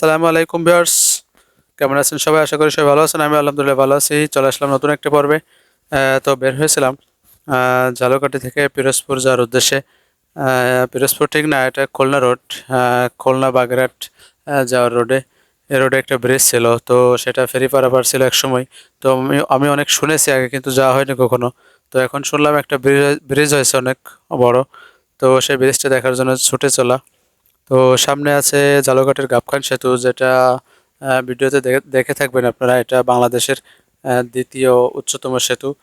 সালামু আলাইকুম ভিউয়ার্স। কেমন আছেন সবাই? আশা করি সবাই ভালো আছেন। আমি আলহামদুলিল্লাহ ভালো আছি। চলে আসলাম নতুন একটা পর্বে। তো বের হয়েছিলাম। আহ, ঝালকাঠি থেকে পিরোজপুর যাওয়ার উদ্দেশ্যে। পিরোজপুর ঠিক না এটা খুলনা রোড। খুলনা বাগেরহাট যাওয়ার রোডে। এই রোডে একটা ব্রিজ ছিল। তো সেটা ফেরি পারাপার ছিল এক সময়। তো আমি আমি অনেক শুনেছি আগে কিন্তু যাওয়া হয়নি কখনো। তো এখন শুনলাম একটা ব্রিজ ব্রিজ হয়েছে অনেক বড়। তো সেই ব্রিজটা দেখার জন্য ছুটে চলা। তো সামনে আছে জালঘাটের গাবখান সেতু যেটা ভিডিওতে দেখে- থাকবেন আপনারা। এটা বাংলাদেশের দ্বিতীয় উচ্চতম সেতু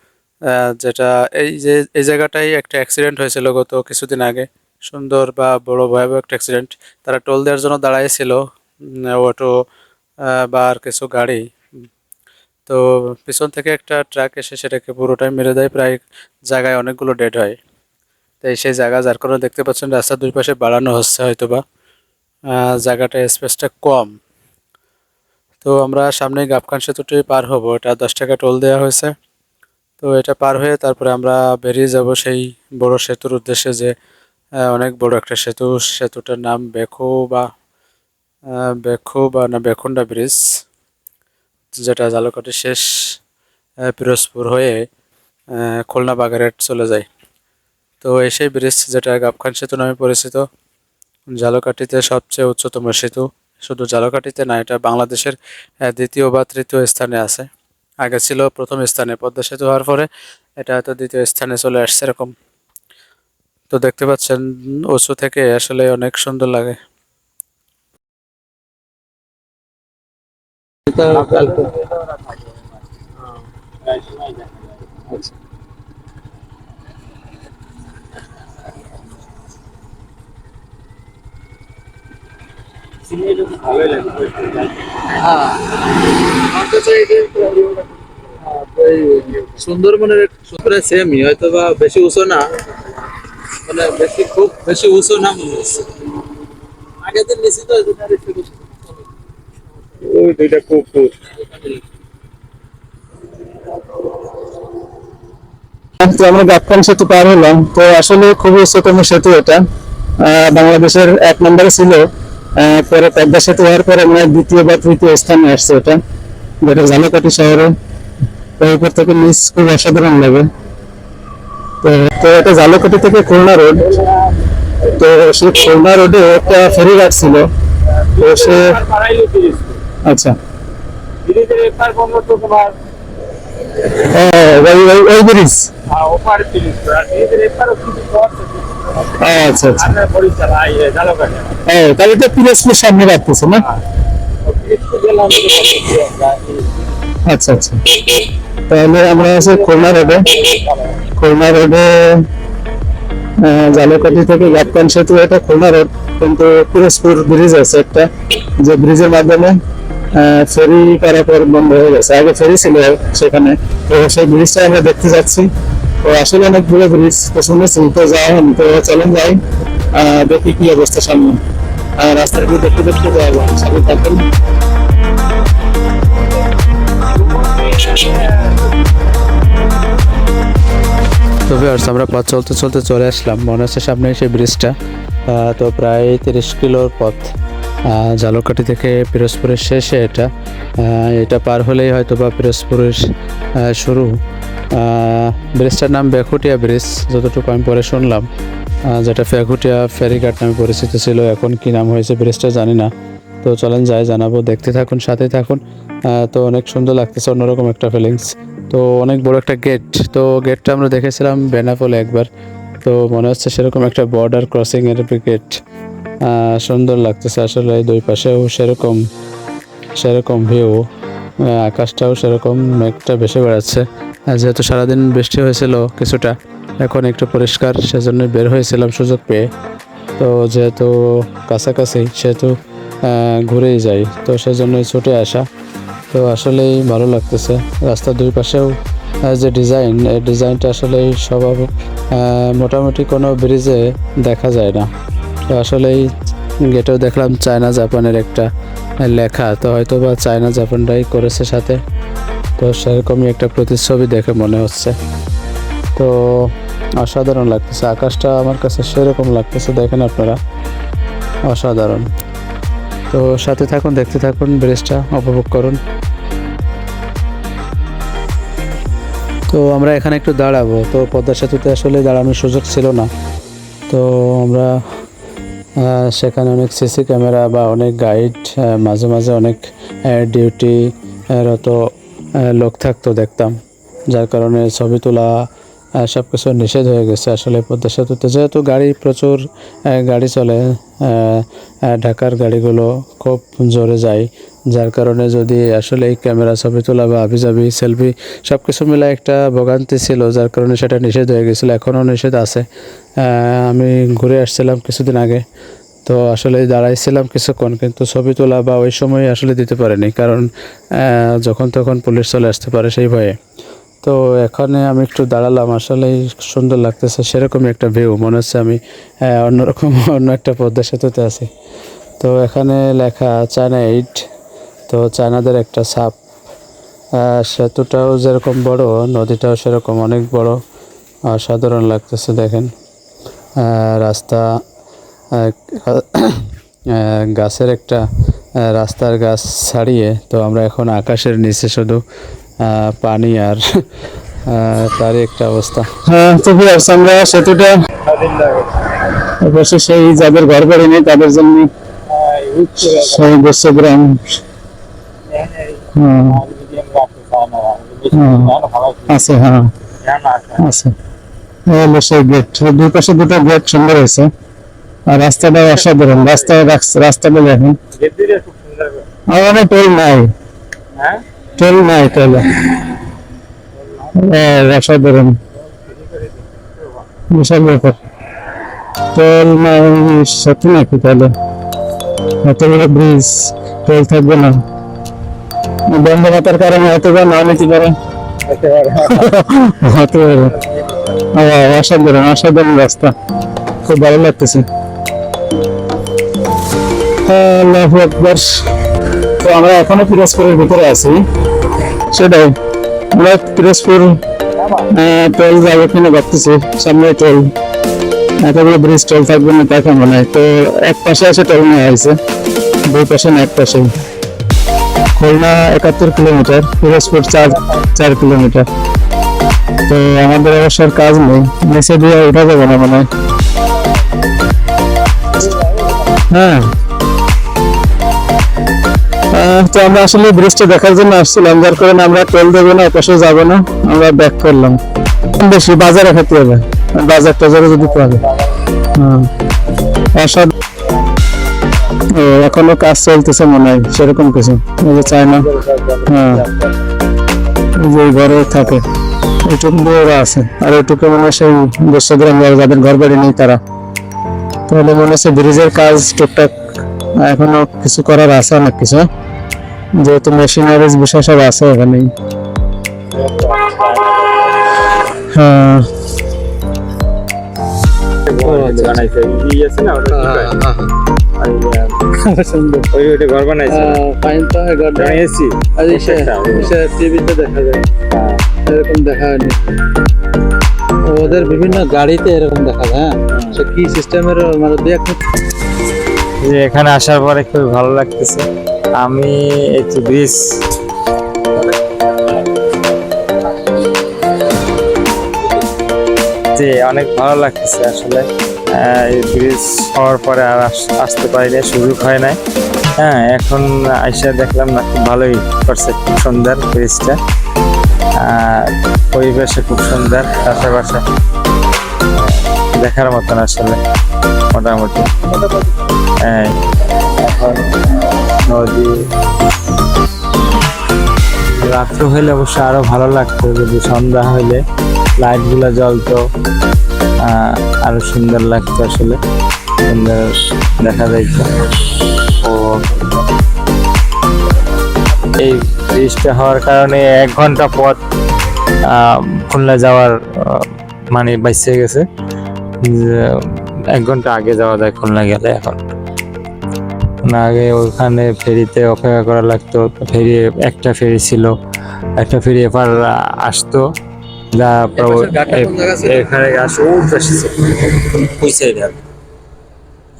যেটা এই যে এই জায়গাটাই একটা অ্যাক্সিডেন্ট হয়েছিল গত কিছুদিন আগে। সুন্দর বা বড় ভয়াবহ একটা অ্যাক্সিডেন্ট। তারা টোল দেওয়ার জন্য দাঁড়াইছিল অটো বা আর কিছু গাড়ি। তো পিছন থেকে একটা ট্রাক এসে সেটাকে পুরোটাই মেরে দেয়। প্রায় জায়গায় অনেকগুলো ডেড হয়। তাই সেই জায়গা যার কারণে দেখতে পাচ্ছেন রাস্তার দুই পাশে বাড়ানো হচ্ছে হয়তোবা। আহ, জায়গাটা স্পেসটা কম। তো আমরা সামনে গাবখান সেতুটি পার হব। এটা দশ টাকা টোল দেওয়া হয়েছে। তো এটা পার হয়ে তারপরে আমরা বেরিয়ে যাব সেই বড় সেতুর উদ্দেশ্যে যে অনেক বড় একটা সেতু। সেতুটার নাম বেখো বা বেখো বা না বেখুন্ডা ব্রিজ, যেটা জালকাটির শেষ পিরোজপুর হয়ে খুলনা বাগেরহাট চলে যায়। তো এই সেই ব্রিজ যেটা গাবখান সেতু নামে পরিচিত। ঝালকাঠিতে সবচেয়ে উচ্চতম সেতু। শুধু ঝালকাঠিতে না, এটা বাংলাদেশের দ্বিতীয় বা তৃতীয় স্থানে আছে। আগে ছিল প্রথম স্থানে পদ্মা সেতু হওয়ার পরে এটা হয়তো দ্বিতীয় স্থানে চলে আসছে এরকম। তো দেখতে পাচ্ছেন, উঁচু থেকে আসলে অনেক সুন্দর লাগে। সুন্দরবনের প্রায় সেমই হয়তো বা বেশি উঁচু না মানে বেশি খুব বেশি উঁচু না মনে হচ্ছে। আগে দিন নিশ্চিত ওই দুইটা খুব খুব তো আমরা গাবখান সেতু পার হলাম। তো আসলে খুবই উচ্চতম সেতু এটা। আহ, বাংলাদেশের এক নম্বরে ছিল। পরে পদ্মা সেতু হওয়ার পরে মানে দ্বিতীয় বা তৃতীয় স্থানে আসছে এটা যেটা ঝালকাঠি শহরে তো থেকে নিচ খুব অসাধারণ লাগে। তো তো এটা ঝালকাঠি থেকে খুলনা রোড। তো সেই খুলনা রোডে একটা ফেরিঘাট ছিল। তো সে আচ্ছা। হ্যাঁ, ওই ওই- ওই ব্রিজ আচ্ছা আচ্ছা। হ্যাঁ তাহলে তো পিরোজপুর সামনে রাখতেছে না? আচ্ছা আচ্ছা। তাহলে আমরা আছে খুলনা রোডে। খুলনা রোডে জালকাঠি থেকে গাবকান সেতু এটা খুলনা রোড কিন্তু পিরোজপুর ব্রিজ আছে একটা যে ব্রিজের মাধ্যমে ফেরি পারাপার বন্ধ হয়ে গেছে। আগে ফেরি ছিল সেখানে। তো সেই ব্রিজটা আমরা দেখতে যাচ্ছি। তো আসলে অনেক বড় ব্রিজ তো শুনেছি তো তো চলেন যাই দেখি কি অবস্থা সামনে। রাস্তার দেখতে দেখতে যাব থাকেন তো ভিউয়ার্স আমরা পথ চলতে চলতে চলে আসলাম। মনে হচ্ছে সামনে সেই ব্রিজটা। তো প্রায় তিরিশ কিলোর পথ। ঝালকাঠি থেকে পিরোজপুরের শেষে এটা। এটা পার হলেই হয়তো বা পিরোজপুরের শুরু। ব্রিজটার নাম বেখুটিয়া ব্রিজ যতটুকু আমি পরে শুনলাম। যেটা ফেকুটিয়া ফেরিঘাট নামে পরিচিত ছিল, এখন কি নাম হয়েছে ব্রিজটা জানি না। তো চলেন যাই, জানাব, দেখতে থাকুন, সাথে থাকুন। তো অনেক সুন্দর লাগতেছে, অন্যরকম একটা ফিলিংস তো অনেক বড় একটা গেট তো গেটটা আমরা দেখেছিলাম বেনাপোলে একবার। তো মনে হচ্ছে সেরকম একটা বর্ডার ক্রসিং এর গেট সুন্দর লাগতেছে আসলে, দুই পাশেও সেরকম সেরকম ভিউ আকাশটাও সেরকম মেঘটা বেশি বেড়াচ্ছে। যেহেতু সারাদিন বৃষ্টি হয়েছিল কিছুটা, এখন একটু পরিষ্কার সেজন্য বের হয়েছিলাম সুযোগ পেয়ে। তো যেহেতু কাছাকাছি, সেহেতু ঘুরেই যাই, তো সেজন্যই ছুটে আসা। তো আসলেই ভালো লাগতেছে। রাস্তার দুই পাশেও যে ডিজাইন এই ডিজাইনটা আসলেই স্বভাব মোটামুটি কোনো ব্রিজে দেখা যায় না। তো আসলেই গেটেও দেখলাম চায়না জাপানের একটা লেখা, তো হয়তো বা চায়না জাপানটাই করেছে সাথে। তো সেরকমই একটা প্রতিচ্ছবি দেখে মনে হচ্ছে। তো অসাধারণ লাগতেছে। আকাশটা আমার কাছে সেরকম লাগতেছে, দেখেন আপনারা। অসাধারণ। তো সাথে থাকুন, দেখতে থাকুন, ব্রিজটা উপভোগ করুন। তো আমরা এখানে একটু দাঁড়াবো। তো পদ্মা সেতুতে আসলে দাঁড়ানোর সুযোগ ছিল না। তো আমরা সেখানে অনেক সিসি ক্যামেরা বা অনেক গাইড মাঝে মাঝে অনেক ডিউটি রত লোক থাকতো দেখতাম। যার কারণে ছবি তোলা সব কিছু নিষেধ হয়ে গেছে আসলে পদ্মা সেতুতে। যেহেতু গাড়ি প্রচুর গাড়ি চলে ঢাকার গাড়িগুলো খুব জোরে যায়, যার কারণে যদি আসলে এই ক্যামেরা, ছবি তোলা বা আবিজাবি সেলফি সব কিছু মিলে একটা ভোগান্তি ছিল, যার কারণে সেটা নিষেধ হয়ে গেছিল, এখনও নিষেধ আছে। আমি ঘুরে আসছিলাম কিছুদিন আগে। তো আসলে দাঁড়াইছিলাম কিছুক্ষণ, কিন্তু ছবি তোলা বা ওই সময় আসলে দিতে পারেনি। কারণ যখন তখন পুলিশ চলে আসতে পারে সেই ভয়ে। তো এখানে আমি একটু দাঁড়ালাম আসলে সুন্দর লাগতেছে, সেরকমই একটা ভিউ মনে হচ্ছে আমি অন্যরকম, অন্য একটা পদ্মা সেতুতে আছি। তো এখানে লেখা চায়না এইট তো চায়নাদের একটা সাপ। সেতুটাও যেরকম বড়, নদীটাও সেরকম অনেক বড়। অসাধারণ লাগতেছে দেখেন। রাস্তা গাছের একটা রাস্তার গাছ ছাড়িয়ে, তো আমরা এখন আকাশের নিচে শুধু পানি আর তারই একটা অবস্থা। হ্যাঁ আমরা সেতুটা অবশ্য সেই যাদের ঘর বাড়ি নেই, তাদের জন্য সেই গ্রাম। আছে হ্যাঁ। আছে। গেট দুই পাশে দুটো গেট সুন্দর হয়েছে। আর রাস্তাটা অসাধারণ রাস্তা রাস্তাটা দেখেন আর মানে টোল নাই। টোল নাই টোল অসাধারণ। বিশাল ব্যাপার। টোল নাই সত্যি নাকি তাহলে? এত বড় ব্রিজ টোল থাকবে না। বন্ধ মাতার কারণে হয়তো বা না নিতে পারে। হতে পারে। অসাধারণ অসাধারণ রাস্তা। খুব ভালো লাগতেছে। আল্লাহু আকবার। তো আমরা এখনও পিরোজপুরের ভিতরে আছি। সেটাই। আমরা পিরোজপুর টোল যাব কিনা ভাবতেছি। সামনে টোল এতগুলো ব্রিজ টোল থাকবে না তা কেমন তো এক পাশে আছে টোল নেওয়া হয়েছে। দুই পাশে না, এক পাশে খুলনা একাত্তর কিলোমিটার, পিরোজপুর চার চার কিলোমিটার। তো আমাদের অবশ্য কাজ নেই। নিচে দিয়ে উঠা যাবে না মনে হয়। তো আমরা আসলে ব্রিজটা দেখার জন্য আসছিলাম, যার কারণে আমরা টোল দেবো না পাশে যাব না, আমরা ব্যাক করলাম। বেশি বাজারে খেতে হবে, বাজার টাজারে যদি পাবে হ্যাঁ। এখনও কাজ চলতেছে মনে হয়, সেরকম কিছু, এই যে চায়না। হ্যাঁ। যে ঘরে থাকে ওরা আছে, আর এইটুকু মনে হয় সেই দেড়শো গ্রাম যাদের ঘর বাড়ি নেই তারা। তাহলে মনে হচ্ছে ব্রিজের কাজ টুকটাক, এখনও কিছু করার আছে অনেক কিছু? যেহেতু মেশিনারিজ বিষয় সব আছে এখানেই। হ্যাঁ। টিভিতে দেখা যায় এরকম দেখা হয়নি ওদের বিভিন্ন গাড়িতে এরকম দেখা যায় হ্যাঁ। সে কি সিস্টেমের মানে এখানে আসার পরে খুব ভালো লাগতেছে। আমি একটু ব্রিজ যে অনেক ভালো লাগতেছে আসলে। এই ব্রিজ হওয়ার পরে আর আস- আসতে পারিনি, সুযোগ হয় নাই। হ্যাঁ এখন আইসা দেখলাম না, খুব ভালোই করছে খুব সুন্দর ব্রিজটা। পরিবেশে খুব সুন্দর, আশেপাশে দেখার মতন আসলে, মোটামুটি। হ্যাঁ। নদী। রাত্র হইলে অবশ্য আরও ভালো লাগতো, যদি সন্ধ্যা হইলে লাইটগুলা জ্বলতো আরও সুন্দর লাগতো আসলে, সুন্দর দেখা যাইতো। ও। এই ব্রিজটা হওয়ার কারণে এক ঘণ্টা পথ খুলনা যাওয়ার মানে বাইসে গেছে। এক ঘণ্টা আগে যাওয়া যায় খুলনা গেলে এখন। না আগে ওখানে ফেরিতে অপেক্ষা করা লাগতো। ফেরি একটা ফেরি ছিল। একটা ফেরি এবার আসতো। যা? এখানে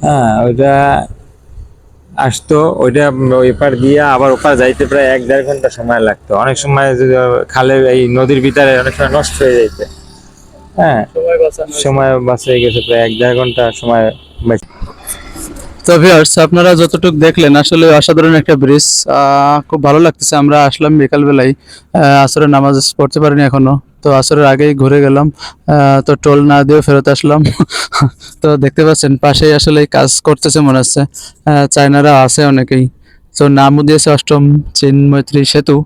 হ্যাঁ ওইটা আসতো। ওইটা ওই পার দিয়ে আবার ওপার যাইতে প্রায় এক দেড় ঘণ্টা সময় লাগতো। অনেক সময় খালে এই নদীর ভিতরে অনেক সময় নষ্ট হয়ে যাইতে। হ্যাঁ সময় বাঁচানো সময় বাঁচে গেছে প্রায় এক দেড় ঘণ্টা সময় তো ভিউয়ার্স আপনারা যতটুকু দেখলেন, আসলে অসাধারণ একটা ব্রিজ খুব ভালো লাগতেছে। আমরা আসলাম বিকাল বেলায় আসরের নামাজ পড়তে পারিনি এখনও। তো আসরের আগেই ঘুরে গেলাম তো টোল না দিয়েও ফেরত আসলাম। তো দেখতে পাচ্ছেন, পাশেই আসলে কাজ করতেছে মনে হচ্ছে। চায়নারা আছে অনেকেই। তো নামও দিয়েছে অষ্টম চীন মৈত্রী সেতু।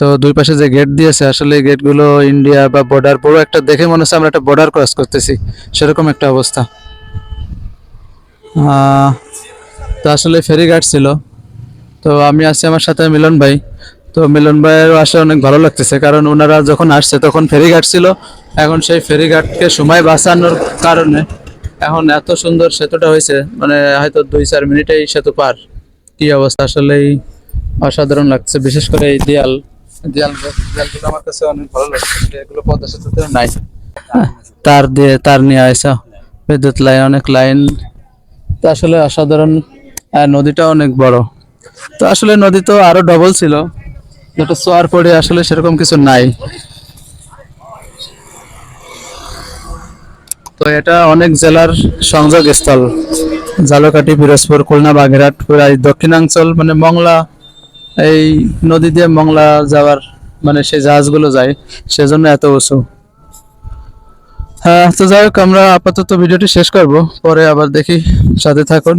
তো দুই পাশে যে গেট দিয়েছে, আসলে গেটগুলো ইন্ডিয়া বা বর্ডার বড় একটা দেখে মনে হচ্ছে আমরা একটা বর্ডার ক্রস করতেছি। সেরকম একটা অবস্থা। তো আসলে ফেরি ফেরিঘাট ছিল। তো আমি আছি আমার সাথে মিলন ভাই। তো মিলন ভাইয়েরও আসে অনেক ভালো লাগতেছে, কারণ ওনারা যখন আসছে তখন ফেরি ফেরিঘাট ছিল। এখন সেই ফেরি ফেরিঘাটকে সময় বাঁচানোর কারণে এখন এত সুন্দর সেতুটা হয়েছে মানে হয়তো দুই চার মিনিটেই সেতু পার। কি অবস্থা? আসলেই অসাধারণ লাগছে, বিশেষ করে এই দেয়াল। দেয়াল, দেয়ালগুলো আমার কাছে অনেক ভালো লাগছে এগুলো নাই। তার দিয়ে তার নিয়ে আসা বিদ্যুৎ লাইন, অনেক লাইন। তো আসলে অসাধারণ নদীটা অনেক বড়। তো আসলে নদী তো আরও ডবল ছিল, যেটা সোয়ার পড়ে আসলে সেরকম কিছু নাই। তো এটা অনেক জেলার সংযোগ স্থল জালকাঠি, পিরোজপুর, খুলনা, বাগেরহাট, প্রায় দক্ষিণাঞ্চল মানে মংলা, এই নদী দিয়ে মংলা যাওয়ার মানে সেই জাহাজগুলো যায়, সেজন্য এত উঁচু। তো যাই হোক আমরা আপাতত ভিডিওটি শেষ করব। পরে আবার দেখি। সাথে থাকুন।